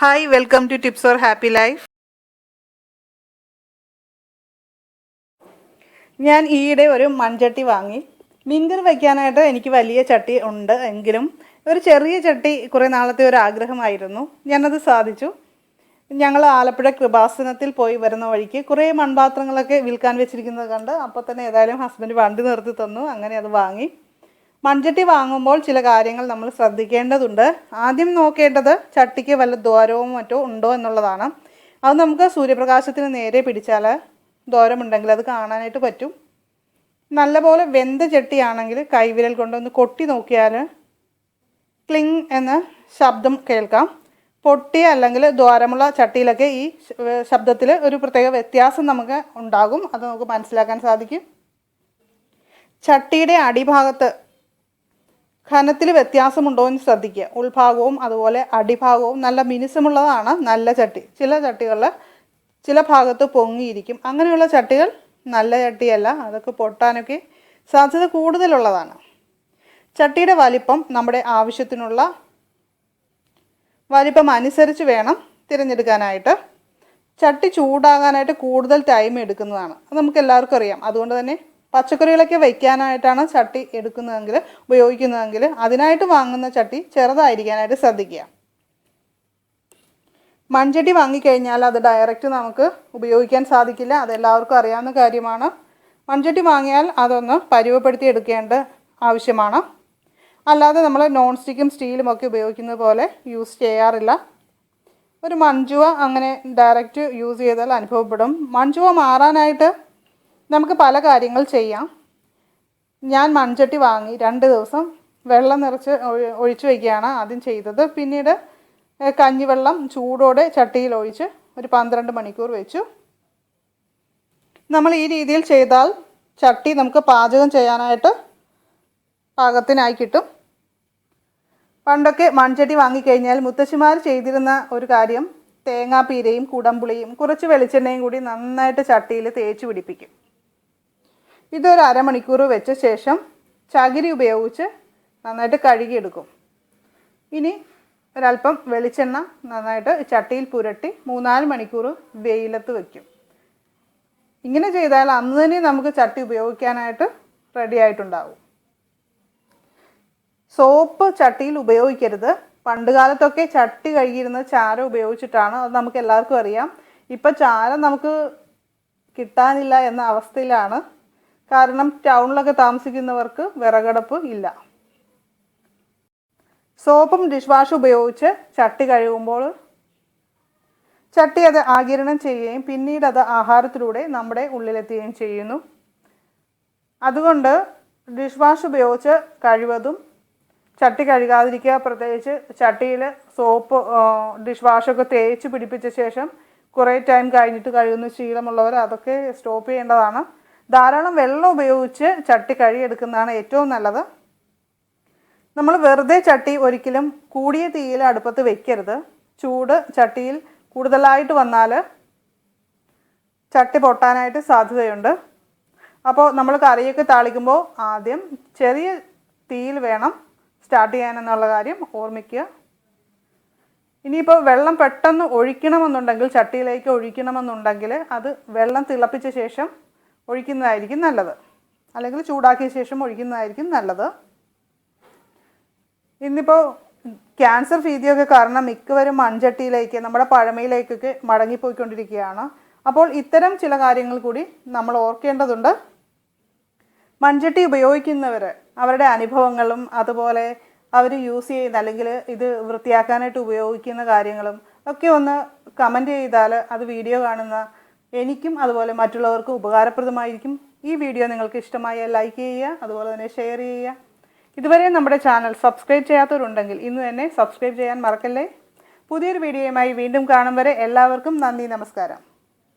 Hi welcome to tips for happy life ഞാൻ ഈയിടെ ഒരു മൺചട്ടി വാങ്ങി. മീൻകറി വയ്ക്കാനായിട്ട് എനിക്ക് വലിയ ചട്ടി ഉണ്ട് എങ്കിലും ഒരു ചെറിയ ചട്ടി കുറേ നാളത്തെ ഒരു ആഗ്രഹമായിരുന്നു. ഞാനത് സാധിച്ചു. ഞങ്ങൾ ആലപ്പുഴ കൃപാസനത്തിൽ പോയി വരുന്ന വഴിക്ക് കുറേ മൺപാത്രങ്ങളൊക്കെ വിൽക്കാൻ വെച്ചിരിക്കുന്നത് കണ്ട് അപ്പോൾ തന്നെ ഏതായാലും ഹസ്ബൻഡ് വണ്ടി നിർത്തി തന്നു. അങ്ങനെ അത് വാങ്ങി. മൺചട്ടി വാങ്ങുമ്പോൾ ചില കാര്യങ്ങൾ നമ്മൾ ശ്രദ്ധിക്കേണ്ടതുണ്ട്. ആദ്യം നോക്കേണ്ടത് ചട്ടിക്ക് വല്ല ദ്വാരവും മറ്റോ ഉണ്ടോ എന്നുള്ളതാണ്. അത് നമുക്ക് സൂര്യപ്രകാശത്തിന് നേരെ പിടിച്ചാൽ ദ്വാരമുണ്ടെങ്കിൽ അത് കാണാനായിട്ട് പറ്റും. നല്ലപോലെ വെന്ത ചട്ടിയാണെങ്കിൽ കൈവിരൽ കൊണ്ടൊന്ന് കൊട്ടി നോക്കിയാൽ ക്ലിങ് എന്ന ശബ്ദം കേൾക്കാം. പൊട്ടിയ അല്ലെങ്കിൽ ദ്വാരമുള്ള ചട്ടിയിലൊക്കെ ഈ ശബ്ദത്തിൽ ഒരു പ്രത്യേക വ്യത്യാസം നമുക്ക് ഉണ്ടാകും. അത് നമുക്ക് മനസ്സിലാക്കാൻ സാധിക്കും. ചട്ടിയുടെ അടിഭാഗത്ത് ഘനത്തിൽ വ്യത്യാസമുണ്ടോ എന്ന് ശ്രദ്ധിക്കുക. ഉൾഭാഗവും അതുപോലെ അടിഭാഗവും നല്ല മിനുസമുള്ളതാണ് നല്ല ചട്ടി. ചില ചട്ടികളിൽ ചില ഭാഗത്ത് പൊങ്ങിയിരിക്കും. അങ്ങനെയുള്ള ചട്ടികൾ നല്ല ചട്ടിയല്ല അതൊക്കെ പൊട്ടാനൊക്കെ സാധ്യത കൂടുതലുള്ളതാണ്. ചട്ടിയുടെ വലിപ്പം നമ്മുടെ ആവശ്യത്തിനുള്ള വലിപ്പം അനുസരിച്ച് വേണം തിരഞ്ഞെടുക്കാനായിട്ട്. ചട്ടി ചൂടാകാനായിട്ട് കൂടുതൽ ടൈം എടുക്കുന്നതാണ്. അത് നമുക്ക് എല്ലാവർക്കും അറിയാം. അതുകൊണ്ട് തന്നെ പച്ചക്കറികളൊക്കെ വയ്ക്കാനായിട്ടാണ് ചട്ടി എടുക്കുന്നതെങ്കിൽ ഉപയോഗിക്കുന്നതെങ്കിൽ അതിനായിട്ട് വാങ്ങുന്ന ചട്ടി ചെറുതായിരിക്കാനായിട്ട് ശ്രദ്ധിക്കുക. മൺചട്ടി വാങ്ങിക്കഴിഞ്ഞാൽ അത് ഡയറക്റ്റ് നമുക്ക് ഉപയോഗിക്കാൻ സാധിക്കില്ല. അതെല്ലാവർക്കും അറിയാവുന്ന കാര്യമാണ്. മൺചട്ടി വാങ്ങിയാൽ അതൊന്ന് പരുവപ്പെടുത്തി എടുക്കേണ്ട ആവശ്യമാണ്. അല്ലാതെ നമ്മൾ നോൺ സ്റ്റിക്കും സ്റ്റീലും ഒക്കെ ഉപയോഗിക്കുന്നത് പോലെ യൂസ് ചെയ്യാറില്ല. ഒരു മൺചുവ അങ്ങനെ ഡയറക്റ്റ് യൂസ് ചെയ്താൽ അനുഭവപ്പെടും. മൺചുവ മാറാനായിട്ട് നമുക്ക് പല കാര്യങ്ങൾ ചെയ്യാം. ഞാൻ മൺചട്ടി വാങ്ങി രണ്ട് ദിവസം വെള്ളം നിറച്ച് ഒഴി- ഒഴിച്ചു വയ്ക്കുകയാണ് ആദ്യം ചെയ്തത്. പിന്നീട് കഞ്ഞിവെള്ളം ചൂടോടെ ചട്ടിയിൽ ഒഴിച്ച് ഒരു പന്ത്രണ്ട് മണിക്കൂർ വെച്ചു. നമ്മൾ ഈ രീതിയിൽ ചെയ്താൽ ചട്ടി നമുക്ക് പാചകം ചെയ്യാനായിട്ട് പാകത്തിനായി കിട്ടും. പണ്ടൊക്കെ മൺചട്ടി വാങ്ങിക്കഴിഞ്ഞാൽ മുത്തശ്ശിമാർ ചെയ്തിരുന്ന ഒരു കാര്യം തേങ്ങാപ്പീരയും കുടംപുളിയും കുറച്ച് വെളിച്ചെണ്ണയും കൂടി നന്നായിട്ട് ചട്ടിയിൽ തേച്ച് പിടിപ്പിക്കും. ഇതൊരു അരമണിക്കൂർ വെച്ച ശേഷം ചകിരി ഉപയോഗിച്ച് നന്നായിട്ട് കഴുകിയെടുക്കും. ഇനി ഒരല്പം വെളിച്ചെണ്ണ നന്നായിട്ട് ചട്ടിയിൽ പുരട്ടി മൂന്നാൽ മണിക്കൂർ വെയിലത്ത് വയ്ക്കും ഇങ്ങനെ ചെയ്താൽ അന്ന് തന്നെ നമുക്ക് ചട്ടി ഉപയോഗിക്കാനായിട്ട് റെഡി ആയിട്ടുണ്ടാവും. സോപ്പ് ചട്ടിയിൽ ഉപയോഗിക്കരുത്. പണ്ട് കാലത്തൊക്കെ ചട്ടി കഴുകിയിരുന്ന ചാര ഉപയോഗിച്ചിട്ടാണ് അത് നമുക്ക് എല്ലാവർക്കും അറിയാം. ഇപ്പം ചാരം നമുക്ക് കിട്ടാനില്ല എന്ന അവസ്ഥയിലാണ് കാരണം ടൗണിലൊക്കെ താമസിക്കുന്നവർക്ക് വിറകടപ്പ് ഇല്ല. സോപ്പും ഡിഷ് വാഷും ഉപയോഗിച്ച് ചട്ടി കഴുകുമ്പോൾ ചട്ടി അത് ആകിരണം ചെയ്യുകയും പിന്നീട് അത് ആഹാരത്തിലൂടെ നമ്മുടെ ഉള്ളിലെത്തുകയും ചെയ്യുന്നു. അതുകൊണ്ട് ഡിഷ് വാഷ് ഉപയോഗിച്ച് കഴിവതും ചട്ടി കഴുകാതിരിക്കുക പ്രത്യേകിച്ച് ചട്ടിയിൽ സോപ്പ് ഡിഷ് വാഷൊക്കെ തേച്ച് പിടിപ്പിച്ച ശേഷം കുറേ ടൈം കഴിഞ്ഞിട്ട് കഴുകുന്ന ശീലമുള്ളവർ അതൊക്കെ സ്റ്റോപ്പ് ചെയ്യേണ്ടതാണ്. ധാരാളം വെള്ളം ഉപയോഗിച്ച് ചട്ടി കഴുകിയെടുക്കുന്നതാണ് ഏറ്റവും നല്ലത്. നമ്മൾ വെറുതെ ചട്ടി ഒരിക്കലും കൂടിയ തീയിൽ അടുപ്പത്ത് വെക്കരുത്. ചൂട് ചട്ടിയിൽ കൂടുതലായിട്ട് വന്നാൽ ചട്ടി പൊട്ടാനായിട്ട് സാധ്യതയുണ്ട്. അപ്പോൾ നമ്മൾ കറിയൊക്കെ താളിക്കുമ്പോൾ ആദ്യം ചെറിയ തീയിൽ വേണം സ്റ്റാർട്ട് ചെയ്യാനെന്നുള്ള കാര്യം ഓർമ്മിക്കുക. ഇനിയിപ്പോൾ വെള്ളം പെട്ടെന്ന് ഒഴിക്കണമെന്നുണ്ടെങ്കിൽ ചട്ടിയിലേക്ക് ഒഴിക്കണമെന്നുണ്ടെങ്കിൽ അത് വെള്ളം തിളപ്പിച്ച ശേഷം ഒഴിക്കുന്നതായിരിക്കും നല്ലത്. അല്ലെങ്കിൽ ചൂടാക്കിയ ശേഷം ഒഴിക്കുന്നതായിരിക്കും നല്ലത്. ഇന്നിപ്പോൾ ക്യാൻസർ ഭീതിയൊക്കെ കാരണം മിക്കവരും മൺചട്ടിയിലേക്ക് നമ്മുടെ പഴമയിലേക്കൊക്കെ മടങ്ങിപ്പോയിക്കൊണ്ടിരിക്കുകയാണ്. അപ്പോൾ ഇത്തരം ചില കാര്യങ്ങൾ കൂടി നമ്മൾ ഓർക്കേണ്ടതുണ്ട്. മൺചട്ടി ഉപയോഗിക്കുന്നവർ അവരുടെ അനുഭവങ്ങളും അതുപോലെ അവർ യൂസ് ചെയ്യുന്ന അല്ലെങ്കിൽ ഇത് വൃത്തിയാക്കാനായിട്ട് ഉപയോഗിക്കുന്ന കാര്യങ്ങളും ഒക്കെ ഒന്ന് കമന്റ് ചെയ്താൽ അത് വീഡിയോ കാണുന്ന എനിക്കും അതുപോലെ മറ്റുള്ളവർക്കും ഉപകാരപ്രദമായിരിക്കും. ഈ വീഡിയോ നിങ്ങൾക്ക് ഇഷ്ടമായ ലൈക്ക് ചെയ്യുക അതുപോലെ തന്നെ ഷെയർ ചെയ്യുക. ഇതുവരെ നമ്മുടെ ചാനൽ സബ്സ്ക്രൈബ് ചെയ്യാത്തവരുണ്ടെങ്കിൽ ഇന്ന് തന്നെ സബ്സ്ക്രൈബ് ചെയ്യാൻ മറക്കല്ലേ? പുതിയൊരു വീഡിയോയുമായി വീണ്ടും കാണും വരെ എല്ലാവർക്കും നന്ദി നമസ്കാരം.